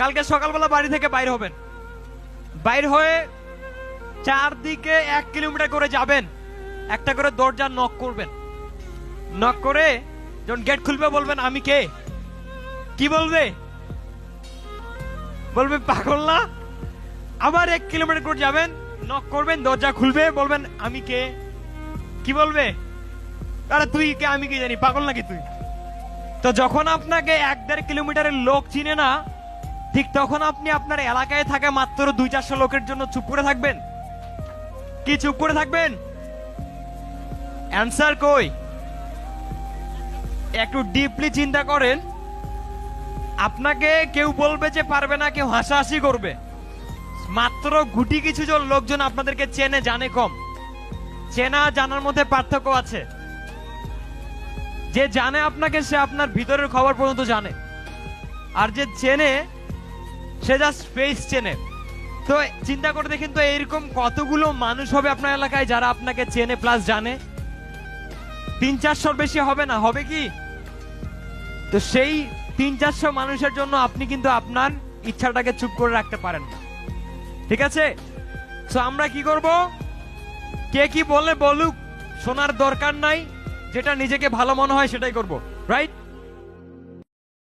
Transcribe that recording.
কালকে সকালবেলা বাড়ি থেকে বাইর হবেন। বাইর হয়ে চারদিকে এক কিলোমিটার করে যাবেন। একটা করে দরজা নক করবেন। নক করে যখন গেট খুলবে বলবেন, আমি কে? কি বলবে? বলবে, পাগল না? আবার এক কিলোমিটার করে যাবেন নক করবেন, দরজা খুলবে, বলবেন, আমি কে? কি বলবে? আরে তুই কে? আমি কি জানি, পাগল নাকি তুই? তো যখন আপনাকে এক দেড় কিলোমিটারের লোক চিনে না ঠিক তখন আপনি আপনার এলাকায় থাকা মাত্র দুই চারশো লোকের জন্য চুপ করে থাকবেন। কি চুপ করে থাকবেন? অ্যান্সার কই? একটু ডিপলি চিন্তা করেন। আপনাকে কেউ বলবে যে পারবে না, কেউ হাসাহাসি করবে। মাত্র গুটি কিছু জন লোকজন আপনাদেরকে চেনে, জানে কম। চেনা, জানার মধ্যে পার্থক্য আছে। যে জানে আপনাকে, সে আপনার ভিতরের খবর পর্যন্ত জানে। আর যে চেনে সে জাস্ট ফেস চেনে। তো চিন্তা করে দেখেন তো এরকম কতগুলো মানুষ হবে আপনার এলাকায় যারা আপনাকে চেনে প্লাস জানে? তিন চারশোর বেশি হবে না, হবে কি? তো সেই তিন চারশো মানুষের জন্য আপনি কিন্তু আপনার ইচ্ছাটাকে চুপ করে রাখতে পারেন না। ঠিক আছে? তো আমরা কি করব? কে কি বলে বলুক, শোনার দরকার নাই। যেটা নিজেকে ভালো মনে হয় সেটাই করব রাইট